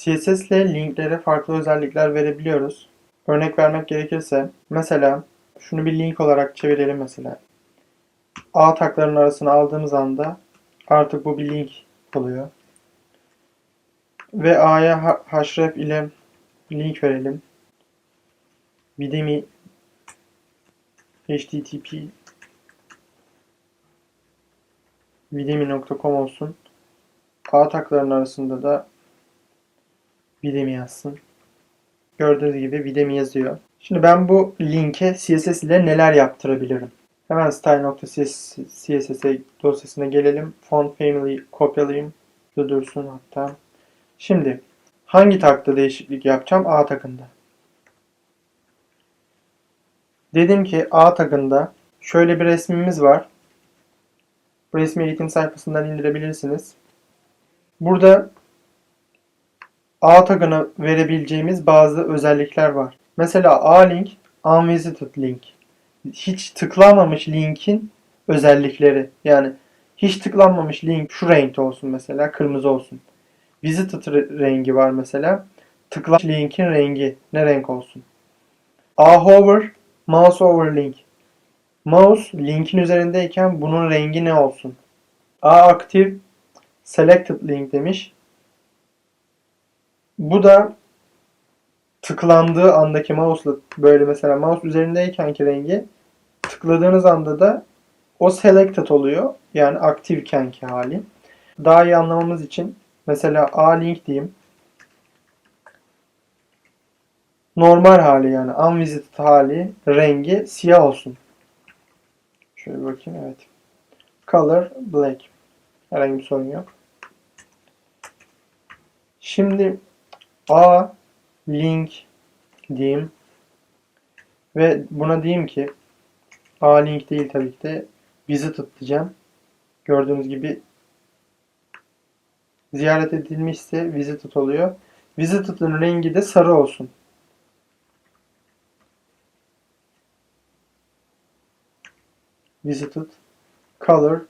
CSS ile linklere farklı özellikler verebiliyoruz. Örnek vermek gerekirse mesela şunu bir link olarak çevirelim mesela. A taklarının arasına aldığımız anda artık bu bir link oluyor. Ve A'ya href ile link verelim. Bidemi http videmi.com olsun. A taklarının arasında da Videmi yazsın. Gördüğünüz gibi Videmi yazıyor. Şimdi ben bu linke CSS ile neler yaptırabilirim? Hemen style.css dosyasına gelelim. Font family kopyalayayım. Dursun hatta. Şimdi hangi takta değişiklik yapacağım? A takında. Dedim ki A takında şöyle bir resmimiz var. Bu resmi eğitim sayfasından indirebilirsiniz. Burada A tagına verebileceğimiz bazı özellikler var. Mesela A-link, unvisited link. Hiç tıklanmamış linkin özellikleri. Yani hiç tıklanmamış link şu renkte olsun mesela, kırmızı olsun. Visited re- rengi var mesela. Tıklanmış linkin rengi ne renk olsun? A hover, mouse over link. Mouse linkin üzerindeyken bunun rengi ne olsun? A active, selected link demiş. Bu da tıklandığı andaki mouse'la böyle mesela mouse üzerindeykenki rengi tıkladığınız anda da o selected oluyor. Yani aktifkenki hali. Daha iyi anlamamız için mesela A link diyeyim. Normal hali yani unvisited hali rengi siyah olsun. Şöyle bakayım evet. Color black. Herhangi bir sorun yok. Şimdi A link diyeyim ve buna diyeyim ki A link değil tabii ki de visited diyeceğim. Gördüğünüz gibi ziyaret edilmişse visited oluyor. Visited'ın rengi de sarı olsun. Visited color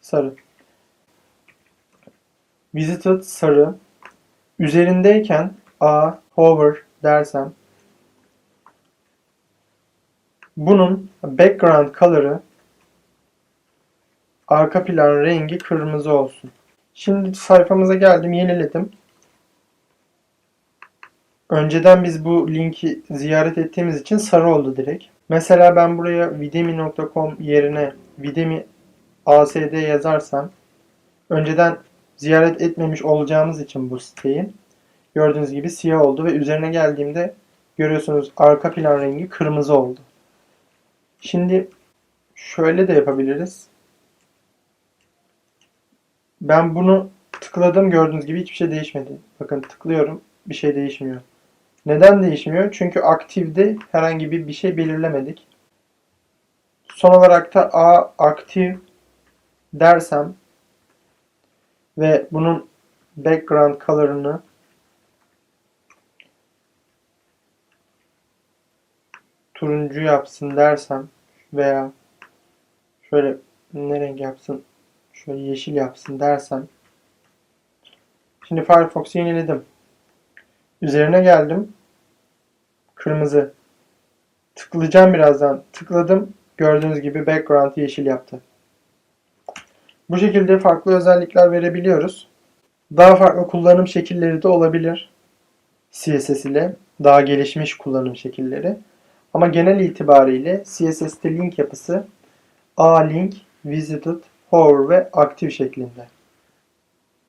sarı. Visited sarı. Üzerindeyken A hover dersem bunun background color'ı arka plan rengi kırmızı olsun. Şimdi sayfamıza geldim, yeniledim. Önceden biz bu linki ziyaret ettiğimiz için sarı oldu direkt. Mesela ben buraya videmi.com yerine videmi ASD yazarsam önceden ziyaret etmemiş olacağımız için bu siteyi gördüğünüz gibi siyah oldu ve üzerine geldiğimde görüyorsunuz arka plan rengi kırmızı oldu. Şimdi şöyle de yapabiliriz. Ben bunu tıkladım gördüğünüz gibi hiçbir şey değişmedi. Bakın tıklıyorum bir şey değişmiyor. Neden değişmiyor? Çünkü aktifde herhangi bir bir şey belirlemedik. Son olarak da A aktif dersem ve bunun background color'ını turuncu yapsın dersem veya şöyle ne renk yapsın şöyle yeşil yapsın dersem şimdi Firefox'u yeniledim. Üzerine geldim. Kırmızı. Tıklayacağım birazdan. Tıkladım. Gördüğünüz gibi background yeşil yaptı. Bu şekilde farklı özellikler verebiliyoruz. Daha farklı kullanım şekilleri de olabilir. CSS ile daha gelişmiş kullanım şekilleri. Ama genel itibariyle CSS'te link yapısı A-link, visited, hover ve active şeklinde.